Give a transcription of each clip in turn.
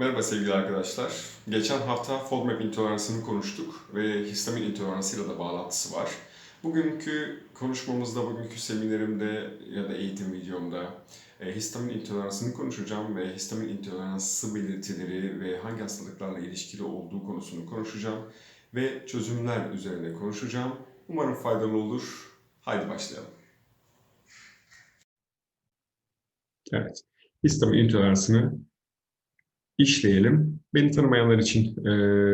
Merhaba sevgili arkadaşlar. Geçen hafta FODMAP intoleransını konuştuk ve histamin intoleransıyla da bağlantısı var. Bugünkü konuşmamızda, bugünkü seminerimde ya da eğitim videomda e, histamin intoleransını konuşacağım ve histamin intoleransı belirtileri ve hangi hastalıklarla ilişkili olduğu konusunu konuşacağım ve çözümler üzerine konuşacağım. Umarım faydalı olur. Haydi başlayalım. Evet, histamin intoleransını işleyelim. Beni tanımayanlar için e,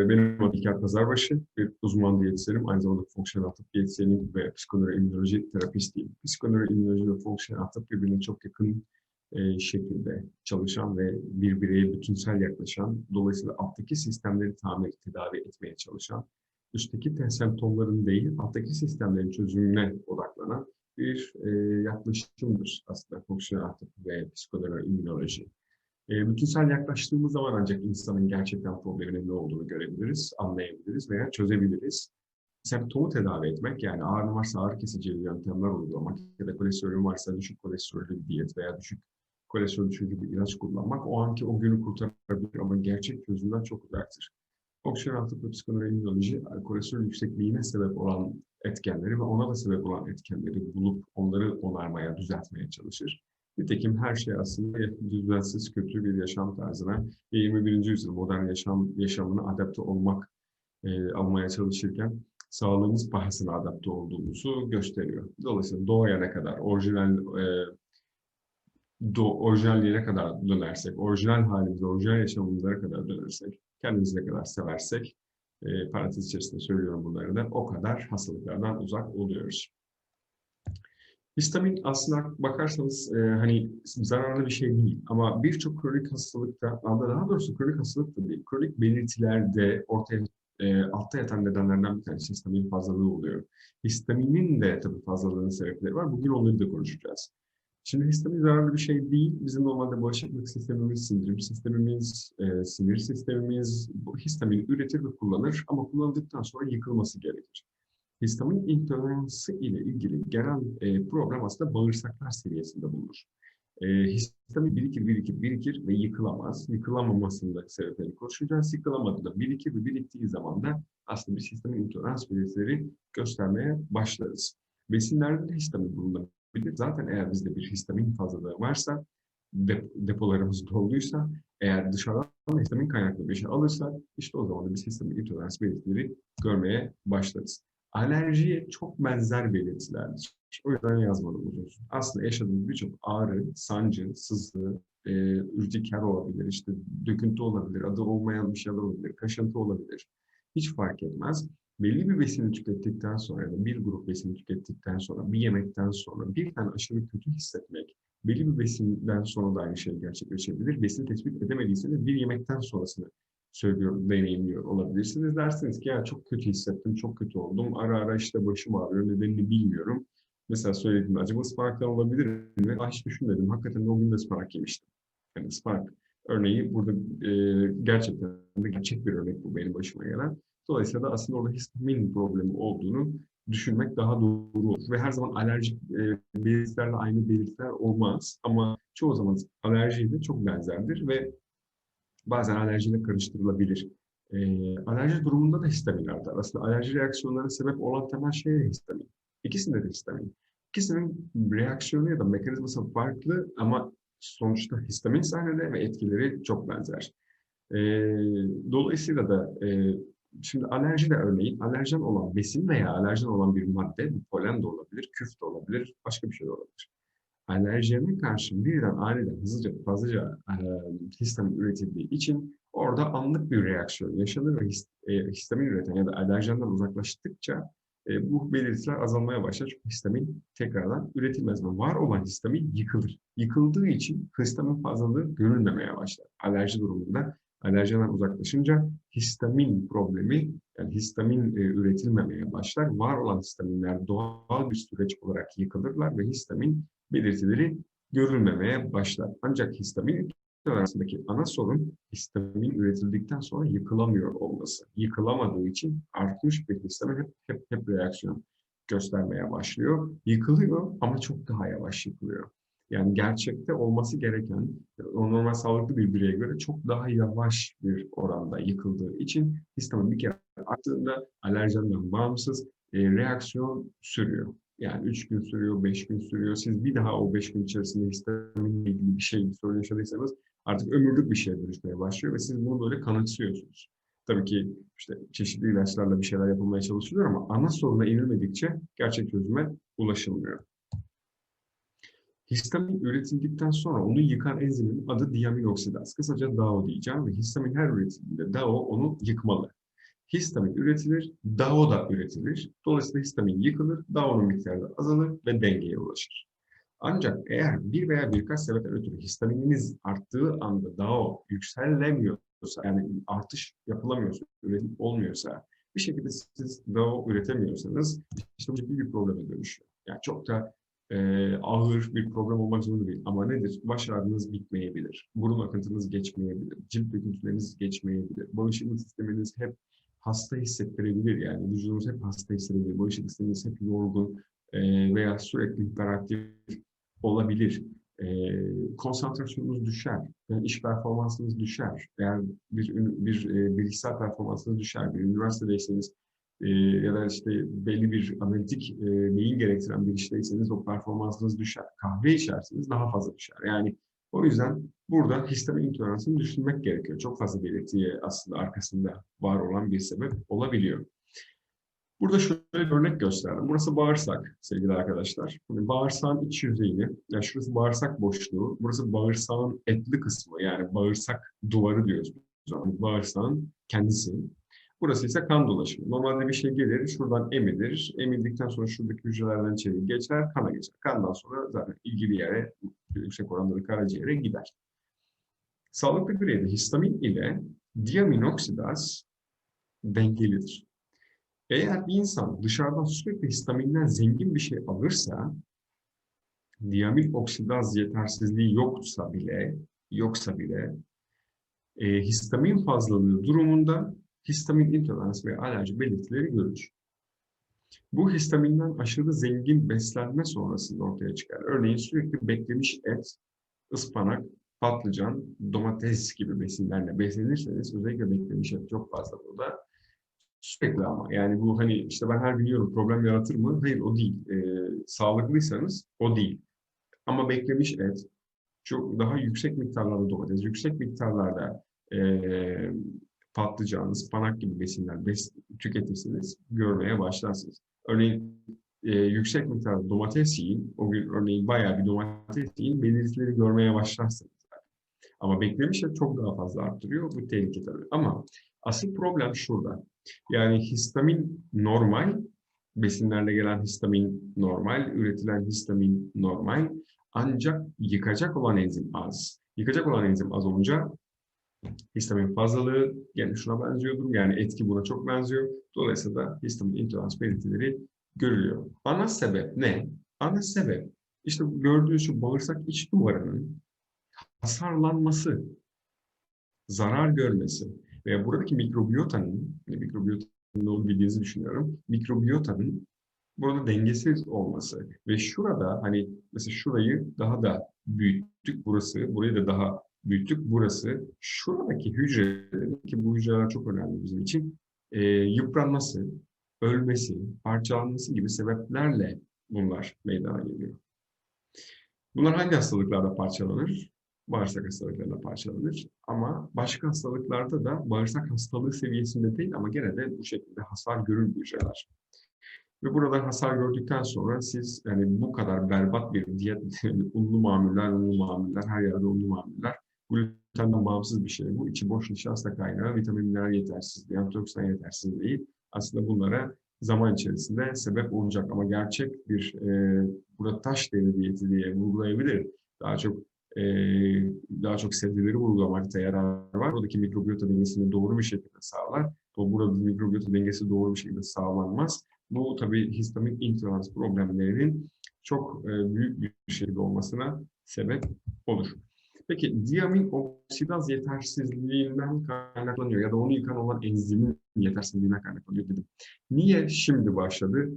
benim adım İlker Pazarbaşı, bir uzman diyetisyenim. Aynı zamanda fonksiyonel tıp diyetisyenim ve psikonöroimmünoloji terapistiyim. Psikonöroimmünoloji ve fonksiyonel tıp birbirine çok yakın e, şekilde çalışan ve bir bireye bütünsel yaklaşan, dolayısıyla alttaki sistemleri tamir, tedavi etmeye çalışan, üstteki te- semptomların değil, alttaki sistemlerin çözümüne odaklanan bir e, yaklaşımdır aslında fonksiyonel tıp ve psikonöroimmünoloji. E, bütünsel yaklaştığımız zaman ancak insanın gerçekten probleminin ne olduğunu görebiliriz, anlayabiliriz veya çözebiliriz. Semptomu tedavi etmek, yani ağrın varsa ağrı kesici yöntemler uygulamak ya da kolesterolün varsa düşük kolesterollü bir diyet veya düşük kolesterol düşürücü bir ilaç kullanmak o anki o günü kurtarabilir ama gerçek çözümden çok uzaktır. Fonksiyonel tıp ve psikonöroimmünoloji, kolesterol yüksekliğine sebep olan etkenleri ve ona da sebep olan etkenleri bulup onları onarmaya, düzeltmeye çalışır. Nitekim her şey aslında düzensiz, kötü bir yaşam tarzına, 21. yüzyıl modern yaşam yaşamına adapte olmak, e, almaya çalışırken sağlığımız pahasına adapte olduğumuzu gösteriyor. Dolayısıyla doğaya ne kadar, orijinal e, do, orijinalliğine kadar dönersek, orijinal halimize, orijinal yaşamımıza kadar dönersek, kendimizi ne kadar seversek, e, parantez içerisinde söylüyorum bunları da, o kadar hastalıklardan uzak oluyoruz. Histamin aslında bakarsanız e, hani zararlı bir şey değil ama birçok kronik hastalıkta, daha doğrusu kronik hastalık da değil, kronik belirtilerde ortaya e, altta yatan nedenlerden bir tanesi histamin fazlalığı oluyor. Histaminin de tabii fazlalığının sebepleri var. Bugün onları da konuşacağız. Şimdi histamin zararlı bir şey değil. Bizim normalde bağışıklık sistemimiz, sindirim sistemimiz, e, sinir sistemimiz bu histamin üretir ve kullanır ama kullanıldıktan sonra yıkılması gerekir. Histamin intoleransı ile ilgili genel e, problem aslında bağırsaklar seviyesinde bulunur. E, histamin birikir, birikir, birikir ve yıkılamaz. Yıkılamamasında sebepleri konuşacağız. Yıkılamadığında birikir ve biriktiği zaman da aslında biz histamin intolerans belirtileri göstermeye başlarız. Besinlerde de histamin bulunabilir. Zaten eğer bizde bir histamin fazlalığı varsa, depolarımız dolduysa, eğer dışarıdan histamin kaynaklı bir şey alırsak, işte o zaman da biz histamin intolerans belirtileri görmeye başlarız alerjiye çok benzer belirtilerdir. O yüzden yazmadım uzun süre. Aslında yaşadığımız birçok ağrı, sancı, sızı, e, ürtiker olabilir, işte döküntü olabilir, adı olmayan bir şeyler olabilir, kaşıntı olabilir. Hiç fark etmez. Belli bir besini tükettikten sonra ya da bir grup besini tükettikten sonra, bir yemekten sonra birden aşırı kötü hissetmek, belli bir besinden sonra da aynı şey gerçekleşebilir. Besin tespit edemediyseniz bir yemekten sonrasını söylüyor, deneyimliyor olabilirsiniz. Dersiniz ki ya çok kötü hissettim, çok kötü oldum. Ara ara işte başım ağrıyor, nedenini bilmiyorum. Mesela söyledim, acaba ıspanaktan olabilir mi? Ah, hiç düşünmedim. Hakikaten o gün de ıspanak yemiştim. Yani ıspanak örneği burada e, gerçekten de gerçek bir örnek bu benim başıma gelen. Dolayısıyla da aslında orada histamin problemi olduğunu düşünmek daha doğru olur. Ve her zaman alerjik e, belirtilerle aynı belirtiler olmaz. Ama çoğu zaman alerjiyle çok benzerdir ve bazen alerjiyle karıştırılabilir. E, alerji durumunda da histamin artar. Aslında alerji reaksiyonlarına sebep olan temel şey histamin. İkisinde de histamin. İkisinin reaksiyonu ya da mekanizması farklı ama sonuçta histamin sahnede ve etkileri çok benzer. E, dolayısıyla da e, şimdi alerji de örneğin alerjen olan besin veya alerjen olan bir madde, polen de olabilir, küf de olabilir, başka bir şey de olabilir alerjene karşı birden aniden hızlıca fazlaca e, histamin üretildiği için orada anlık bir reaksiyon yaşanır ve hist, e, histamin üreten ya da alerjenden uzaklaştıkça e, bu belirtiler azalmaya başlar. Çünkü histamin tekrardan üretilmez ve var olan histamin yıkılır. Yıkıldığı için histamin fazlalığı görülmemeye başlar. Alerji durumunda alerjenden uzaklaşınca histamin problemi yani histamin e, üretilmemeye başlar. Var olan histaminler doğal bir süreç olarak yıkılırlar ve histamin belirtileri görülmemeye başlar. Ancak histamin arasındaki ana sorun histamin üretildikten sonra yıkılamıyor olması. Yıkılamadığı için artmış bir histamin hep, hep, hep reaksiyon göstermeye başlıyor. Yıkılıyor ama çok daha yavaş yıkılıyor. Yani gerçekte olması gereken, normal sağlıklı bir bireye göre çok daha yavaş bir oranda yıkıldığı için histamin bir kere arttığında alerjenden bağımsız e, reaksiyon sürüyor. Yani 3 gün sürüyor, 5 gün sürüyor. Siz bir daha o 5 gün içerisinde histaminle ilgili bir şey, bir sorun yaşadıysanız artık ömürlük bir şeye dönüşmeye başlıyor ve siz bunu böyle kanıksıyorsunuz. Tabii ki işte çeşitli ilaçlarla bir şeyler yapılmaya çalışılıyor ama ana soruna inilmedikçe gerçek çözüme ulaşılmıyor. Histamin üretildikten sonra onu yıkan enzimin adı diamin oksidaz. Kısaca DAO diyeceğim ve histamin her üretildiğinde DAO onu yıkmalı. Histamin üretilir, DAO da üretilir. Dolayısıyla histamin yıkılır, DAO'nun miktarı azalır ve dengeye ulaşır. Ancak eğer bir veya birkaç sebepten ötürü histamininiz arttığı anda DAO yükselemiyorsa, yani artış yapılamıyorsa, üretim olmuyorsa, bir şekilde siz DAO üretemiyorsanız işte bu ciddi bir probleme dönüşüyor. Yani çok da e, ağır bir problem olmak zorunda değil. Ama nedir? Baş ağrınız bitmeyebilir. Burun akıntınız geçmeyebilir. Cilt döküntüleriniz geçmeyebilir. Bağışıklık sisteminiz hep hasta hissettirebilir. Yani vücudunuz hep hasta hissedebilir. Bağışıklık sisteminiz hep yorgun e, veya sürekli hiperaktif olabilir. E, konsantrasyonunuz düşer. Yani iş performansınız düşer. Eğer bir, bir e, bilgisayar performansınız düşer. Bir üniversitedeyseniz e, ya da işte belli bir analitik e, beyin gerektiren bir işteyseniz o performansınız düşer. Kahve içerseniz daha fazla düşer. Yani o yüzden burada histamin intoleransını düşünmek gerekiyor. Çok fazla belirtiye aslında arkasında var olan bir sebep olabiliyor. Burada şöyle bir örnek gösterdim. Burası bağırsak sevgili arkadaşlar. Yani bağırsağın iç yüzeyini, yani şurası bağırsak boşluğu, burası bağırsağın etli kısmı yani bağırsak duvarı diyoruz. Yani bağırsağın kendisi. Burası ise kan dolaşımı. Normalde bir şey gelir, şuradan emilir. Emildikten sonra şuradaki hücrelerden içeri geçer, kana geçer. Kandan sonra zaten ilgili yere, yüksek oranda da karaciğere gider. Sağlıklı bireyde histamin ile diaminoksidaz dengelidir. Eğer bir insan dışarıdan sürekli histaminden zengin bir şey alırsa, diamil oksidaz yetersizliği yoksa bile, yoksa bile, e, histamin fazlalığı durumunda histamin intoleransı veya alerji belirtileri görülür. Bu histaminden aşırı zengin beslenme sonrasında ortaya çıkar. Örneğin sürekli beklemiş et, ıspanak, patlıcan, domates gibi besinlerle beslenirseniz özellikle beklemiş et çok fazla burada. Sürekli ama yani bu hani işte ben her gün yiyorum problem yaratır mı? Hayır o değil. Ee, sağlıklıysanız o değil. Ama beklemiş et, çok daha yüksek miktarlarda domates, yüksek miktarlarda e, patlıcan, ıspanak gibi besinler bes tüketirseniz görmeye başlarsınız. Örneğin e, yüksek miktarda domates yiyin, o gün örneğin bayağı bir domates yiyin, belirtileri görmeye başlarsınız. Ama beklemiş et çok daha fazla arttırıyor, bu tehlike tabii. Ama asıl problem şurada. Yani histamin normal, besinlerle gelen histamin normal, üretilen histamin normal. Ancak yıkacak olan enzim az. Yıkacak olan enzim az olunca histamin fazlalığı yani şuna benziyordur. Yani etki buna çok benziyor. Dolayısıyla da histamin intolerans belirtileri görülüyor. Ana sebep ne? Ana sebep işte gördüğünüz şu bağırsak iç duvarının hasarlanması, zarar görmesi ve buradaki mikrobiyotanın, hani mikrobiyotanın olduğunu bildiğinizi düşünüyorum, mikrobiyotanın burada dengesiz olması ve şurada hani mesela şurayı daha da büyüttük burası, burayı da daha büyüttük burası. Şuradaki hücrelerin ki bu hücreler çok önemli bizim için e, yıpranması, ölmesi, parçalanması gibi sebeplerle bunlar meydana geliyor. Bunlar hangi hastalıklarda parçalanır? Bağırsak hastalıklarında parçalanır. Ama başka hastalıklarda da bağırsak hastalığı seviyesinde değil ama gene de bu şekilde hasar görür hücreler. Ve burada hasar gördükten sonra siz yani bu kadar berbat bir diyet, unlu mamuller, unlu mamuller, her yerde unlu mamuller, glutenden bağımsız bir şey bu. İçi boş nişasta kaynağı, vitaminler yetersizliği, antioksidan yetersizliği aslında bunlara zaman içerisinde sebep olacak. Ama gerçek bir e, burada taş devri diyeti diye vurgulayabilir. Daha çok e, daha çok sebzeleri vurgulamakta yarar var. Buradaki mikrobiyota dengesini doğru bir şekilde sağlar. O burada mikrobiyota dengesi doğru bir şekilde sağlanmaz. Bu tabii histamin intolerans problemlerinin çok e, büyük bir şey olmasına sebep olur. Peki diamin oksidaz yetersizliğinden kaynaklanıyor ya da onu yıkan olan enzimin yetersizliğinden kaynaklanıyor dedim. Niye şimdi başladı?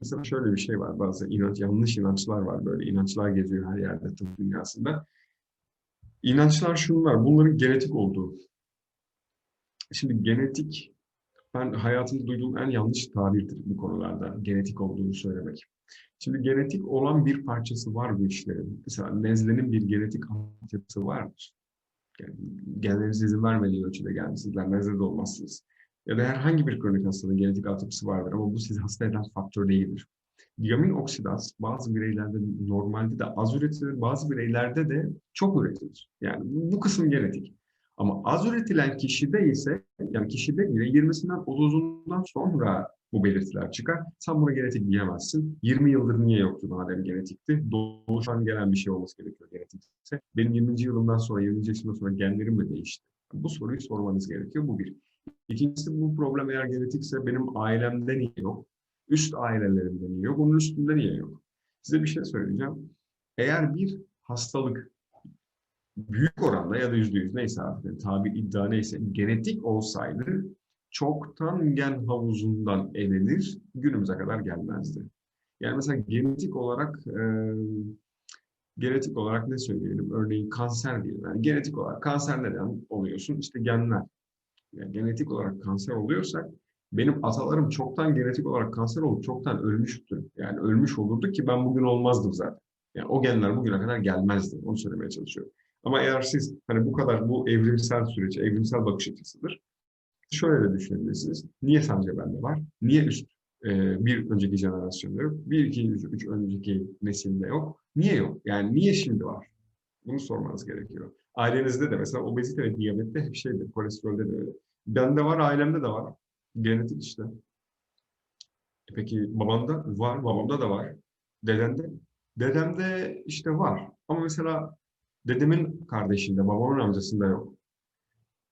Mesela şöyle bir şey var. Bazı inanç, yanlış inançlar var. Böyle inançlar geziyor her yerde tıp dünyasında. İnançlar şunlar. Bunların genetik olduğu. Şimdi genetik ben hayatımda duyduğum en yanlış tabirdir bu konularda. Genetik olduğunu söylemek. Şimdi genetik olan bir parçası var bu işlerin. Mesela nezlenin bir genetik altyapısı vardır. Yani genleriniz izin vermediği ölçüde gelmişsizler, nezle de olmazsınız. Ya da herhangi bir kronik hastalığın genetik altyapısı vardır ama bu sizi hasta eden faktör değildir. Diamin oksidaz bazı bireylerde normalde de az üretilir, bazı bireylerde de çok üretilir. Yani bu kısım genetik. Ama az üretilen kişide ise, yani kişide bile 20'sinden 30'undan sonra bu belirtiler çıkar. Sen buna genetik diyemezsin. 20 yıldır niye yoktu madem genetikti? Doğuştan gelen bir şey olması gerekiyor genetikse. Benim 20. yılımdan sonra, 20. yaşımdan sonra genlerim mi değişti? Bu soruyu sormanız gerekiyor. Bu bir. İkincisi bu problem eğer genetikse benim ailemde niye yok? Üst ailelerimde niye yok? Onun üstünde niye yok? Size bir şey söyleyeceğim. Eğer bir hastalık büyük oranda ya da yüzde yüz neyse artık tabi iddia neyse genetik olsaydı çoktan gen havuzundan elenir, günümüze kadar gelmezdi. Yani mesela genetik olarak e, genetik olarak ne söyleyelim? Örneğin kanser diyelim. Yani genetik olarak kanser neden oluyorsun? İşte genler. Yani genetik olarak kanser oluyorsak benim atalarım çoktan genetik olarak kanser olup çoktan ölmüştü. Yani ölmüş olurdu ki ben bugün olmazdım zaten. Yani o genler bugüne kadar gelmezdi. Onu söylemeye çalışıyorum. Ama eğer siz hani bu kadar bu evrimsel süreç, evrimsel bakış açısıdır. Şöyle de düşünebilirsiniz. Niye sadece bende var? Niye üst e, bir önceki jenerasyonda yok? Bir, iki, üç, üç önceki nesilde yok? Niye yok? Yani niye şimdi var? Bunu sormanız gerekiyor. Ailenizde de mesela obezite ve diyabette hep şeydir, kolesterolde de öyle. Bende var, ailemde de var. Genetik işte. E peki babanda var, babamda da var. Dedende? Dedemde işte var. Ama mesela dedemin kardeşinde, babamın amcasında yok.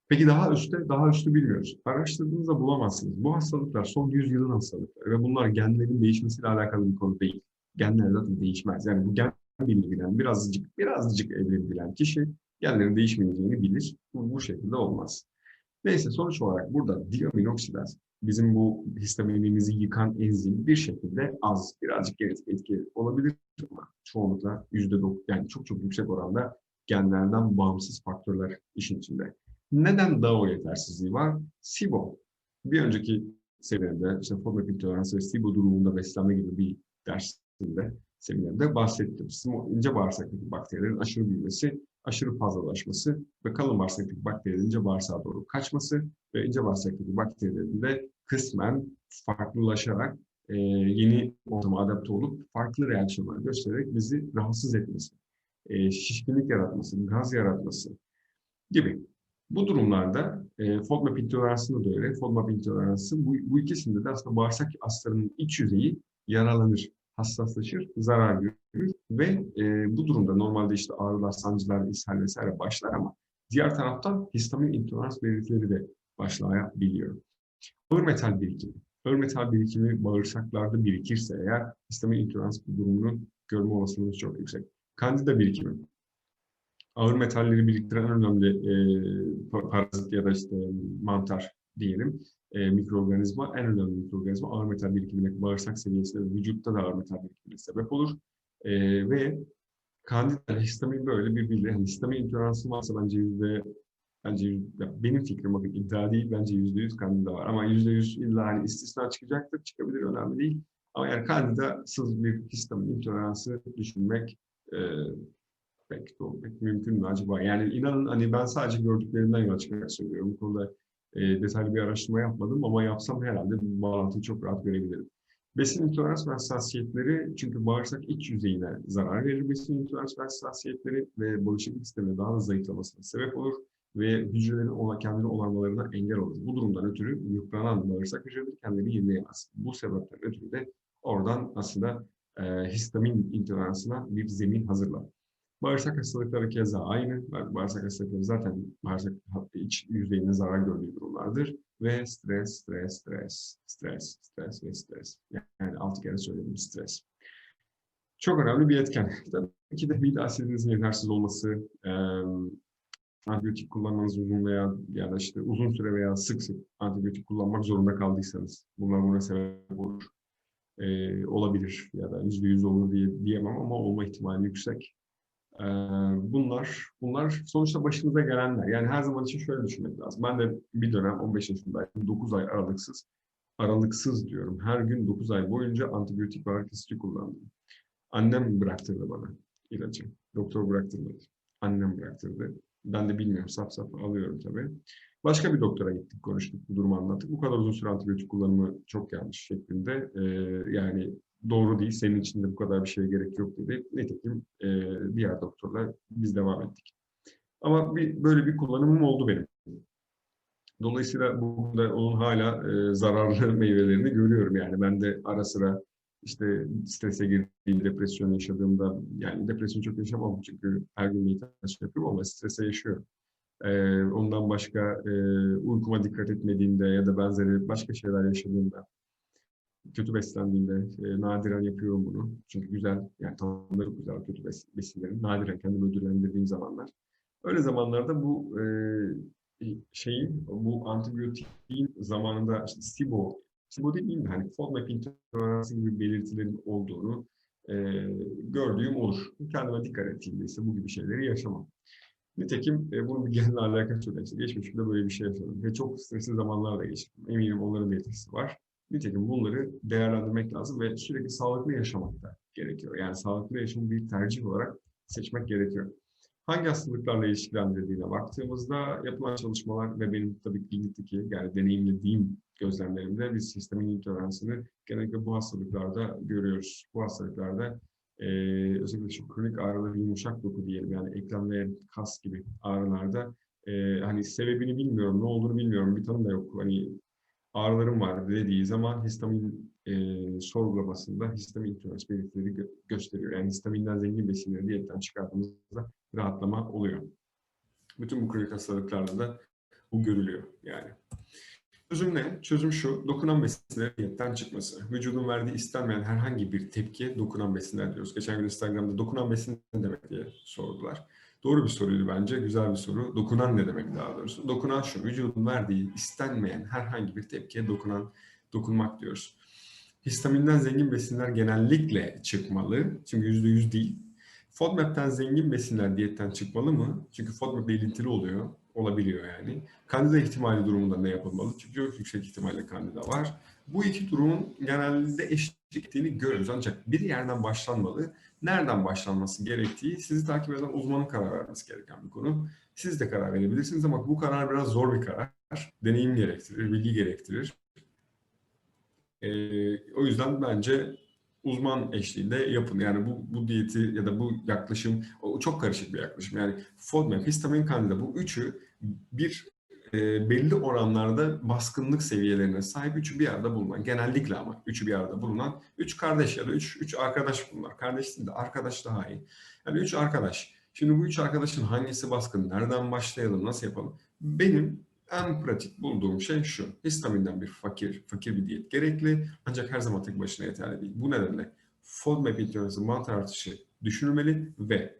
Peki daha üstte, daha üstü bilmiyoruz. Araştırdığınızda bulamazsınız. Bu hastalıklar son 100 yılın hastalıkları ve bunlar genlerin değişmesiyle alakalı bir konu değil. Genler zaten değişmez. Yani bu gen bilimi bilen, birazcık, birazcık evrim bilen kişi genlerin değişmeyeceğini bilir. Bu, bu şekilde olmaz. Neyse sonuç olarak burada diaminoksidaz bizim bu histaminimizi yıkan enzim bir şekilde az, birazcık genetik etki olabilir ama çoğunlukla yüzde yani çok çok yüksek oranda genlerden bağımsız faktörler işin içinde. Neden DAO yetersizliği var? SIBO. Bir önceki seviyede işte FODMAP intoleransı ve SIBO durumunda beslenme gibi bir dersinde, seminerde bahsettim. İnce bağırsaktaki bakterilerin aşırı büyümesi, aşırı fazlalaşması ve kalın bağırsaktaki bakterilerin ince bağırsağa doğru kaçması ve ince bağırsaktaki bakterilerin de kısmen farklılaşarak e, yeni ortama adapte olup farklı reaksiyonlar göstererek bizi rahatsız etmesi, e, şişkinlik yaratması, gaz yaratması gibi. Bu durumlarda e, FODMAP intoleransında da öyle. FODMAP intoleransı bu, bu ikisinde de aslında bağırsak astarının iç yüzeyi yaralanır, hassaslaşır, zarar görür ve e, bu durumda normalde işte ağrılar, sancılar, ishal vesaire başlar ama diğer taraftan histamin intolerans belirtileri de başlayabiliyor. Ağır metal birikimi. Ağır metal birikimi bağırsaklarda birikirse eğer histamin intolerans durumunu görme olasılığımız çok yüksek. Kandida birikimi ağır metalleri biriktiren en önemli e, parazit ya da işte mantar diyelim e, mikroorganizma, en önemli mikroorganizma ağır metal birikimine bağırsak seviyesinde vücutta da ağır metal birikimine sebep olur. E, ve kandida histamin böyle bir bilgi. Yani histamin intoleransı varsa bence yüzde bence yüzde, benim fikrim bakın iddia değil bence yüzde yüz kandida var ama yüzde yüz illa hani istisna çıkacaktır çıkabilir önemli değil. Ama yani kandidasız bir histamin intoleransı düşünmek e, pek, pek mümkün mü acaba? Yani inanın hani ben sadece gördüklerimden yola çıkarak söylüyorum. Bu konuda e, detaylı bir araştırma yapmadım ama yapsam herhalde bu bağlantıyı çok rahat görebilirim. Besin intolerans ve hassasiyetleri çünkü bağırsak iç yüzeyine zarar verir. Besin intolerans ve hassasiyetleri ve bağışıklık sistemi daha da zayıflamasına sebep olur ve hücrelerin ona kendini onarmalarına engel olur. Bu durumdan ötürü yıpranan bağırsak hücreleri kendini yenileyemez. Bu sebepten ötürü de oradan aslında e, histamin intoleransına bir zemin hazırlar. Bağırsak hastalıkları keza aynı. Bağırsak hastalıkları zaten bağırsak iç yüzeyine zarar gördüğü durumlardır. Ve stres, stres, stres, stres, stres ve stres. Yani altı kere söyledim stres. Çok önemli bir etken. Tabii ki de mide asidinizin yetersiz olması, e, antibiyotik kullanmanız uzun veya ya da işte uzun süre veya sık sık antibiyotik kullanmak zorunda kaldıysanız bunlar buna sebep olur. e, olabilir ya da yüzde yüz olur diye diyemem ama olma ihtimali yüksek. Bunlar bunlar sonuçta başınıza gelenler. Yani her zaman için şöyle düşünmek lazım. Ben de bir dönem 15 yaşındaydım. 9 ay aralıksız aralıksız diyorum. Her gün 9 ay boyunca antibiyotik ve ağrı kesici kullandım. Annem bıraktırdı bana ilacı. Doktor bıraktırmadı. Annem bıraktırdı. Ben de bilmiyorum saf saf alıyorum tabii. Başka bir doktora gittik, konuştuk, bu durumu anlattık. Bu kadar uzun süre antibiyotik kullanımı çok yanlış şeklinde. Ee, yani doğru değil, senin için de bu kadar bir şeye gerek yok dedi. Nitekim e, diğer doktorlar biz devam ettik. Ama bir, böyle bir kullanımım oldu benim. Dolayısıyla burada onun hala e, zararlı meyvelerini görüyorum. Yani ben de ara sıra işte strese girdiğim, depresyon yaşadığımda, yani depresyon çok yaşamam çünkü her gün meditasyon yapıyorum ama strese yaşıyorum. Ee, ondan başka e, uykuma dikkat etmediğimde ya da benzeri başka şeyler yaşadığımda, kötü beslendiğimde e, nadiren yapıyorum bunu. Çünkü güzel, yani tanımları güzel kötü bes besinlerin. Nadiren kendimi ödüllendirdiğim zamanlar. Öyle zamanlarda bu e, şeyin, bu antibiyotiğin zamanında işte SIBO, SIBO değil de hani FODMAP intoleransı gibi belirtilerin olduğunu e, gördüğüm olur. Kendime dikkat ettiğimde ise bu gibi şeyleri yaşamam. Nitekim e, bunun bir genel alakası yok. İşte geçmişimde böyle bir şey yaşadım. Ve çok stresli zamanlar da geçirdim. Eminim onların da etkisi var. Nitekim bunları değerlendirmek lazım ve sürekli sağlıklı yaşamak da gerekiyor. Yani sağlıklı yaşamı bir tercih olarak seçmek gerekiyor. Hangi hastalıklarla ilişkilendirdiğine baktığımızda yapılan çalışmalar ve benim tabii klinikteki yani deneyimlediğim gözlemlerimde biz sistemin intoleransını genellikle bu hastalıklarda görüyoruz. Bu hastalıklarda e, özellikle şu kronik ağrıları yumuşak doku diyelim yani eklem ve kas gibi ağrılarda e, hani sebebini bilmiyorum, ne olduğunu bilmiyorum, bir tanım da yok. Hani ağrılarım var dediği zaman histamin e, sorgulamasında histamin intolerans belirtileri gö gösteriyor. Yani histaminden zengin besinleri diyetten çıkarttığımızda rahatlama oluyor. Bütün bu kronik hastalıklarda da bu görülüyor yani. Çözüm ne? Çözüm şu, dokunan besinlerin diyetten çıkması. Vücudun verdiği istenmeyen herhangi bir tepkiye dokunan besinler diyoruz. Geçen gün Instagram'da dokunan besin ne demek diye sordular. Doğru bir soruydu bence, güzel bir soru. Dokunan ne demek daha doğrusu? Dokunan şu, vücudun verdiği istenmeyen herhangi bir tepkiye dokunan, dokunmak diyoruz. Histaminden zengin besinler genellikle çıkmalı. Çünkü %100 değil. FODMAP'ten zengin besinler diyetten çıkmalı mı? Çünkü FODMAP belirtili oluyor olabiliyor yani. Kandida ihtimali durumunda ne yapılmalı? Çünkü yüksek ihtimalle kandida var. Bu iki durumun genelde eşlik ettiğini görüyoruz. Ancak bir yerden başlanmalı. Nereden başlanması gerektiği sizi takip eden uzmanın karar vermesi gereken bir konu. Siz de karar verebilirsiniz ama bu karar biraz zor bir karar. Deneyim gerektirir, bilgi gerektirir. Ee, o yüzden bence uzman eşliğinde yapın. Yani bu, bu diyeti ya da bu yaklaşım o çok karışık bir yaklaşım. Yani FODMAP, histamin, kandida bu üçü bir e, belli oranlarda baskınlık seviyelerine sahip üçü bir arada bulunan, genellikle ama üçü bir arada bulunan üç kardeş ya da üç, üç arkadaş bunlar. Kardeş değil de arkadaş daha iyi. Yani üç arkadaş. Şimdi bu üç arkadaşın hangisi baskın, nereden başlayalım, nasıl yapalım? Benim en pratik bulduğum şey şu. Histaminden bir fakir, fakir bir diyet gerekli ancak her zaman tek başına yeterli değil. Bu nedenle FODMAP intoleransı mantar artışı düşünülmeli ve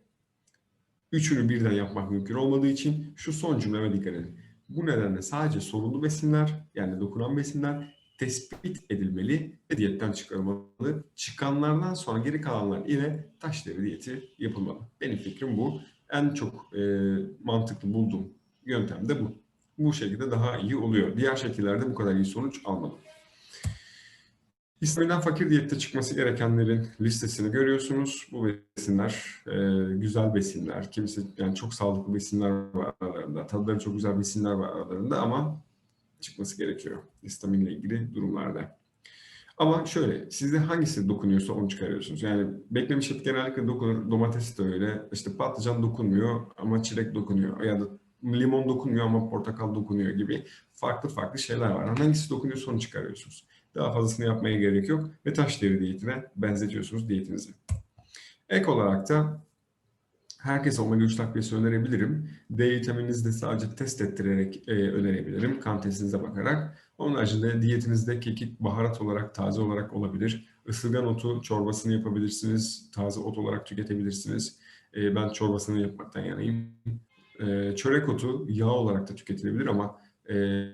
üçünü birden yapmak mümkün olmadığı için şu son cümleme dikkat edin. Bu nedenle sadece sorunlu besinler yani dokunan besinler tespit edilmeli ve diyetten çıkarılmalı. Çıkanlardan sonra geri kalanlar ile taş devri diyeti yapılmalı. Benim fikrim bu. En çok e, mantıklı bulduğum yöntem de bu bu şekilde daha iyi oluyor. Diğer şekillerde bu kadar iyi sonuç almadım. İstaminden fakir diyette çıkması gerekenlerin listesini görüyorsunuz. Bu besinler e, güzel besinler. Kimisi yani çok sağlıklı besinler var aralarında. Tadları çok güzel besinler var aralarında ama çıkması gerekiyor histaminle ilgili durumlarda. Ama şöyle, size hangisi dokunuyorsa onu çıkarıyorsunuz. Yani beklemiş et genellikle dokunur, domates de öyle. İşte patlıcan dokunmuyor ama çilek dokunuyor. Ya da limon dokunmuyor ama portakal dokunuyor gibi farklı farklı şeyler var. Hangisi dokunuyor onu çıkarıyorsunuz. Daha fazlasını yapmaya gerek yok ve taş devri diyetine benzetiyorsunuz diyetinizi. Ek olarak da herkese omega 3 takviyesi önerebilirim. D vitamininizi de sadece test ettirerek e, önerebilirim. Kan testinize bakarak. Onun haricinde diyetinizde kekik baharat olarak, taze olarak olabilir. Isırgan otu çorbasını yapabilirsiniz. Taze ot olarak tüketebilirsiniz. E, ben çorbasını yapmaktan yanayım. E, çörek otu yağ olarak da tüketilebilir ama e,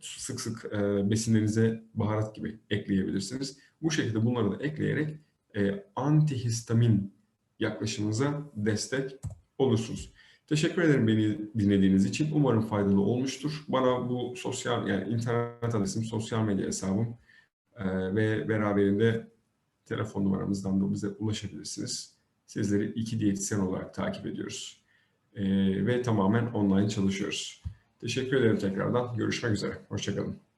sık sık e, besinlerinize baharat gibi ekleyebilirsiniz. Bu şekilde bunları da ekleyerek e, antihistamin yaklaşımınıza destek olursunuz. Teşekkür ederim beni dinlediğiniz için. Umarım faydalı olmuştur. Bana bu sosyal yani internet adresim, sosyal medya hesabım ve beraberinde telefon numaramızdan da bize ulaşabilirsiniz. Sizleri iki diyetisyen olarak takip ediyoruz. E, ve tamamen online çalışıyoruz. Teşekkür ederim tekrardan. Görüşmek üzere. Hoşçakalın.